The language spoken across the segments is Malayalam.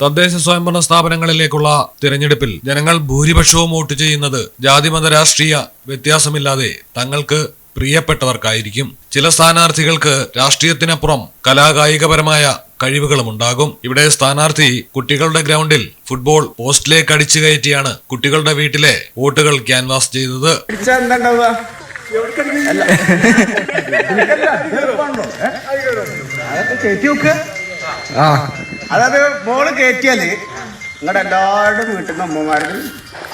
തദ്ദേശ സ്വയംഭരണ സ്ഥാപനങ്ങളിലേക്കുള്ള തിരഞ്ഞെടുപ്പിൽ ജനങ്ങൾ ഭൂരിപക്ഷവും വോട്ട് ചെയ്യുന്നത് ജാതിമത രാഷ്ട്രീയ വ്യത്യാസമില്ലാതെ തങ്ങൾക്ക് പ്രിയപ്പെട്ടവർക്കായിരിക്കും. ചില സ്ഥാനാർത്ഥികൾക്ക് രാഷ്ട്രീയത്തിനപ്പുറം കലാകായികപരമായ കഴിവുകളും ഉണ്ടാകും ഇവിടെ സ്ഥാനാർത്ഥി കുട്ടികളുടെ ഗ്രൗണ്ടിൽ ഫുട്ബോൾ പോസ്റ്റിലേക്ക് അടിച്ചു കയറ്റിയാണ് കുട്ടികളുടെ വീട്ടിലെ വോട്ടുകൾ ക്യാൻവാസ് ചെയ്തത്. കയറ്റി അതായത് ബോൾ കയറ്റിയാൽ നിങ്ങളുടെ എല്ലാവരുടെയും വീട്ടിൽ നിന്ന് അമ്മമാരുടെയും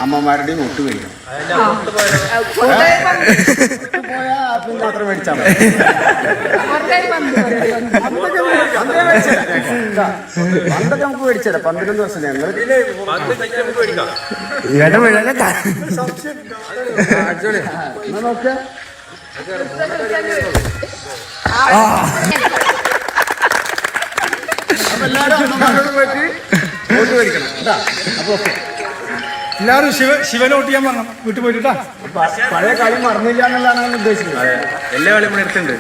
അമ്മമാരുടെയും നോട്ട് വരും മാത്രം മേടിച്ചാൽ. പന്തൊക്കെ നമുക്ക് മേടിച്ചേരാ പന്ത്രണ്ട് വർഷം ഞങ്ങൾ എന്നാ നോക്ക് അപ്പൊ എല്ലാവരും പോയിട്ട് വോട്ട് മേടിക്കണം. അപ്പൊ ഓക്കെ. എല്ലാവരും ശിവ ശിവനോട്ട് ചെയ്യാൻ പറഞ്ഞു വീട്ടിൽ പോയിട്ടാ പഴയ കാര്യം മറന്നില്ല എന്നുള്ളതാണ് ഞാൻ ഉദ്ദേശിക്കുന്നത് എല്ലാ കളിയും എടുത്തുണ്ട്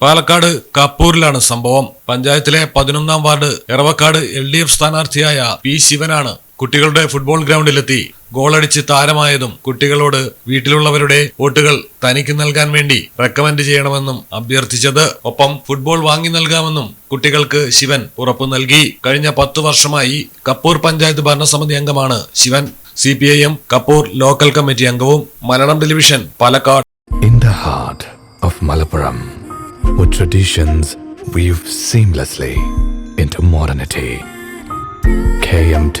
പാലക്കാട് കപ്പൂരിലാണ് സംഭവം. പഞ്ചായത്തിലെ പതിനൊന്നാം ward Eravakkad L D F സ്ഥാനാർത്ഥിയായ P ശിവനാണ് കുട്ടികളുടെ ഫുട്ബോൾ ഗ്രൗണ്ടിലെത്തി ഗോളടിച്ച് താരമായതും കുട്ടികളോട് വീട്ടിലുള്ളവരുടെ വോട്ടുകൾ തനിക്ക് നൽകാൻ വേണ്ടി റെക്കമെൻഡ് ചെയ്യണമെന്നും അഭ്യർത്ഥിച്ചത്. ഒപ്പം ഫുട്ബോൾ വാങ്ങി നൽകാമെന്നും കുട്ടികൾക്ക് ശിവൻ ഉറപ്പു നൽകി. കഴിഞ്ഞ പത്തു വർഷമായി കപ്പൂർ പഞ്ചായത്ത് ഭരണസമിതി അംഗമാണ് Shivan. C P I M Kappur local committee അംഗവും Malayalam television Palakkad. In the heart of with traditions weave seamlessly into modernity, KMT